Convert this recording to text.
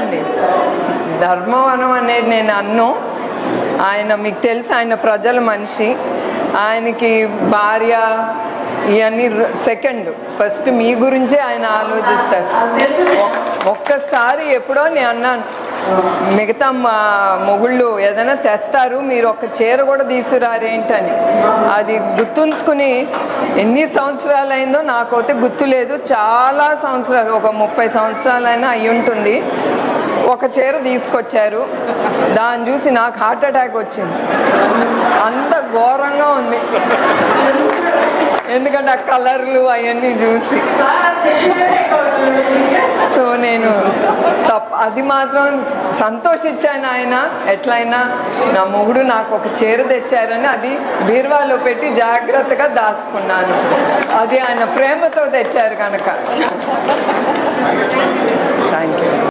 అండి ధర్మవనం అనేది నేను అన్ను. ఆయన మీకు తెలుసు ఆయన ప్రజల మనిషి. ఆయనకి భార్య ఇవన్నీ సెకండ్ ఫస్ట్ మీ గురించే ఆయన ఆలోచిస్తారు ఒక్కసారి ఎప్పుడో నేను అన్నాను మిగతా మా మొగుళ్ళు ఏదైనా తెస్తారు మీరు ఒక చీర కూడా తీసుకురారేంటని. అది గుర్తుంచుకుని ఎన్ని సంవత్సరాలు అయిందో నాకైతే గుర్తు లేదు చాలా సంవత్సరాలు ఒక ముప్పై సంవత్సరాలైనా అయి ఉంటుంది ఒక చీర తీసుకొచ్చారు. దాన్ని చూసి నాకు హార్ట్ అటాక్ వచ్చింది. అంత ఘోరంగా ఉంది. ఎందుకంటే ఆ కలర్లు అవన్నీ చూసి. సో నేను తప్ప అది మాత్రం సంతోషించాను ఆయన. ఎట్లయినా నా మొగుడు నాకు ఒక చీర తెచ్చారని అది బీర్వాలో పెట్టి జాగ్రత్తగా దాచుకున్నాను. అది ఆయన ప్రేమతో తెచ్చారు కనుక